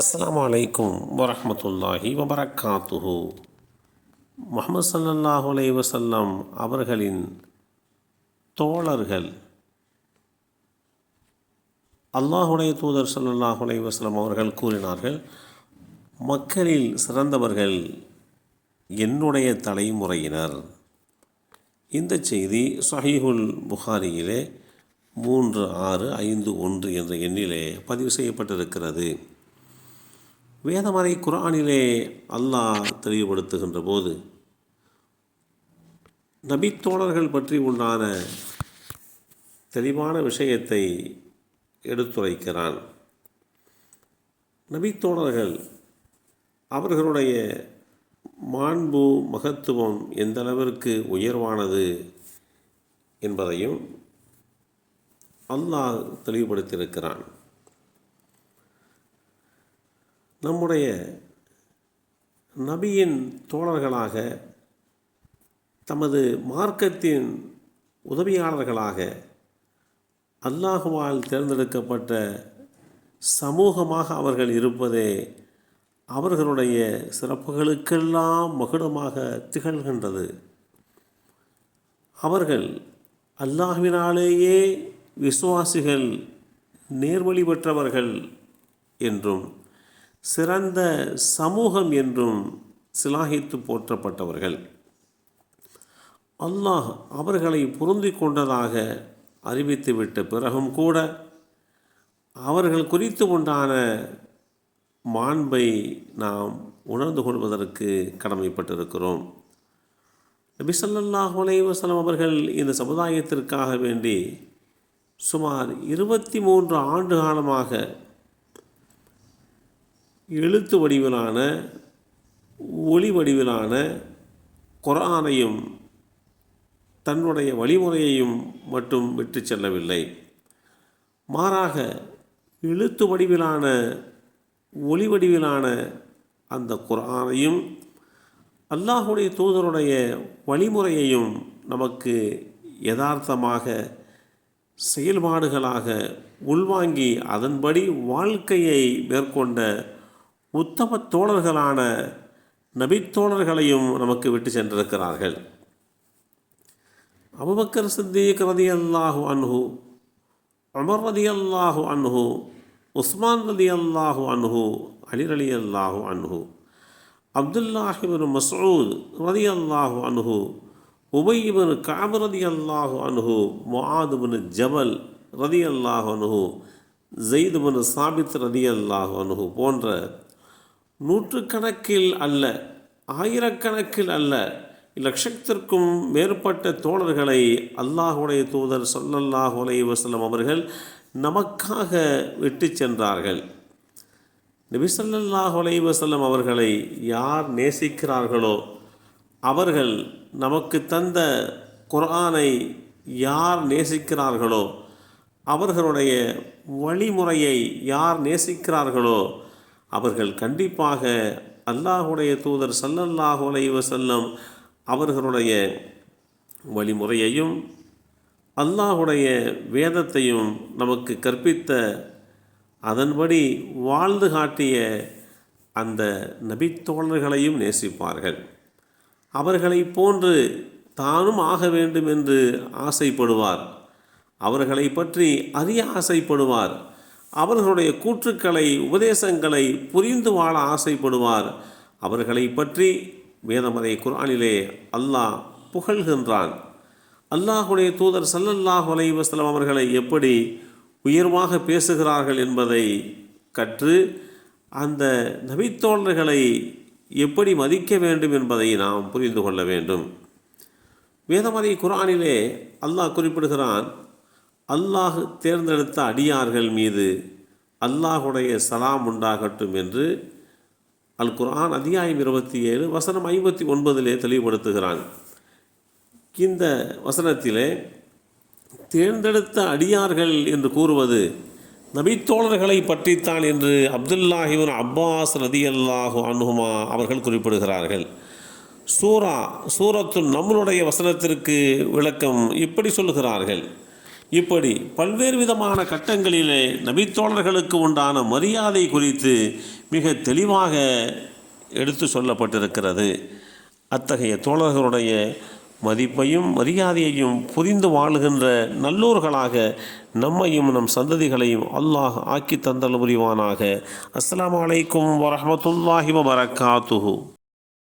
அஸ்லாம் வலைக்கும் வரமத்துல்லாஹி வபரக்காத்துஹு முகமது ஸல்லல்லாஹு அலை வஸல்லம் அவர்களின் தோழர்கள் அல்லாஹுடைய தூதர் ஸல்லல்லாஹு அலை வசலம் அவர்கள் கூறினார்கள் மக்களில் சிறந்தவர்கள் என்னுடைய தலைமுறையினர். இந்த செய்தி சஹீஹுல் புகாரியிலே மூன்று ஆறு ஐந்து ஒன்று என்ற எண்ணிலே பதிவு செய்யப்பட்டிருக்கிறது. வேதமறை குரானிலே அல்லாஹ் தெளிவுபடுத்துகின்ற போது நபித்தோழர்கள் பற்றி உண்டான தெளிவான விஷயத்தை எடுத்துரைக்கிறான். நபித்தோழர்கள் அவர்களுடைய மாண்பு மகத்துவம் எந்த அளவிற்கு உயர்வானது என்பதையும் அல்லாஹ் தெளிவுபடுத்தியிருக்கிறான். நம்முடைய நபியின் தோழர்களாக தமது மார்க்கத்தின் உதவியாளர்களாக அல்லாஹுவால் தேர்ந்தெடுக்கப்பட்ட சமூகமாக அவர்கள் இருப்பதே அவர்களுடைய சிறப்புகளுக்கெல்லாம் மகுடமாக திகழ்கின்றது. அவர்கள் அல்லாஹ்வினாலேயே விசுவாசிகள் நேர்வழி பெற்றவர்கள் என்றும் சிறந்த சமூகம் என்றும் சிலாகித்து போற்றப்பட்டவர்கள். அல்லாஹ் அவர்களை பொருந்தி கொண்டதாக அறிவித்துவிட்ட பிறகும் கூட அவர்கள் குறித்து உண்டான மாண்பை நாம் உணர்ந்து கொள்வதற்கு கடமைப்பட்டிருக்கிறோம். நபிசல்லாஹ் ஸல்லல்லாஹு அவர்கள் இந்த சமுதாயத்திற்காக வேண்டி சுமார் இருபத்தி மூன்று ஆண்டு காலமாக எழுத்து வடிவிலான ஒளி வடிவிலான குரானையும் தன்னுடைய வழிமுறையையும் மட்டும் விட்டு செல்லவில்லை. மாறாக எழுத்து வடிவிலான ஒளி வடிவிலான அந்த குரானையும் அல்லாஹுடைய தூதருடைய வழிமுறையையும் நமக்கு யதார்த்தமாக செயல்பாடுகளாக உள்வாங்கி அதன்படி வாழ்க்கையை மேற்கொண்ட உத்தம தோழர்களான நபித்தோழர்களையும் நமக்கு விட்டு சென்றிருக்கிறார்கள். அபுபக்கர் சித்திக் ரதி அல்லாஹு அன்ஹு அமர் ரதி அல்லாஹு அன்ஹு உஸ்மான் ரதி அல்லாஹு அன்ஹு அலி அலி அல்லாஹு அன்ஹு அப்துல்லாஹிபின் மசூத் ரதி அல்லாஹு அன்ஹு உபைபின் காப் ரதி அல்லாஹு அன்ஹு முஆதுபின் ஜபல் ரதி அல்லாஹு அன்ஹு ஜெயிதுபின் சாபித் ரதி அல்லாஹு அன்ஹு போன்ற நூற்றுக்கணக்கில் அல்ல ஆயிரக்கணக்கில் அல்ல. லட்சத்திற்கும் மேற்பட்ட தோழர்களை அல்லாஹுடைய தூதர் சொல்லல்லாஹ் அலைஹி வஸல்லம் அவர்கள் நமக்காக விட்டு சென்றார்கள். நபிசல்லாஹ் ஸல்லல்லாஹு அலைஹி அவர்களை யார் நேசிக்கிறார்களோ அவர்கள் நமக்கு தந்த குரானை யார் நேசிக்கிறார்களோ அவர்களுடைய வழிமுறையை யார் நேசிக்கிறார்களோ அவர்கள் கண்டிப்பாக அல்லாஹுடைய தூதர் சல்லல்லாஹு அலைஹி வஸல்லம் அவர்களுடைய வழிமுறையையும் அல்லாஹுடைய வேதத்தையும் நமக்கு கற்பித்த அதன்படி வாழ்ந்து காட்டிய அந்த நபித்தோழர்களையும் நேசிப்பார்கள். அவர்களை போன்று தானும் ஆக வேண்டும் என்று ஆசைப்படுவார். அவர்களை பற்றி அறிய ஆசைப்படுவார். அவர்களுடைய கூற்றுக்களை உபதேசங்களை புரிந்து வாழ ஆசைப்படுவார். அவர்களை பற்றி வேதமறை குரானிலே அல்லாஹ் புகழ்கின்றான். அல்லாஹுடைய தூதர் சல்லல்லாஹ் அலைஹி அவர்களை எப்படி உயர்வாக பேசுகிறார்கள் என்பதை கற்று அந்த நபித்தோழர்களை எப்படி மதிக்க வேண்டும் என்பதை நாம் புரிந்து கொள்ள வேண்டும். வேதமறை குரானிலே அல்லாஹ் குறிப்பிடுகிறான் அல்லாஹ் தேர்ந்தெடுத்த அடியார்கள் மீது அல்லாஹுடைய சலாம் உண்டாகட்டும் என்று அல் குரான் அத்தியாயம் இருபத்தி ஏழு வசனம் ஐம்பத்தி ஒன்பதிலே தெளிவுபடுத்துகிறான். இந்த வசனத்திலே தேர்ந்தெடுத்த அடியார்கள் என்று கூறுவது நபித்தோழர்களை பற்றித்தான் என்று அப்துல்லாஹிபின் அப்பாஸ் ரதி அல்லாஹு அனுகுமா அவர்கள் குறிப்பிடுகிறார்கள். சூரா சூரத்து நம்மளுடைய வசனத்திற்கு விளக்கம் இப்படி சொல்லுகிறார்கள். இப்படி பல்வேறு விதமான கட்டங்களிலே நபித்தோழர்களுக்கு உண்டான மரியாதை குறித்து மிக தெளிவாக எடுத்து சொல்லப்பட்டிருக்கிறது. அத்தகைய தோழர்களுடைய மதிப்பையும் மரியாதையையும் புரிந்து வாழுகின்ற நல்லோர்களாக நம்மையும் நம் சந்ததிகளையும் அல்லாஹ் ஆக்கி தந்தல் புரிவானாக. அஸ்லாம் அலைக்கும் வரமத்துல்லாஹி வபரகாத்துஹு.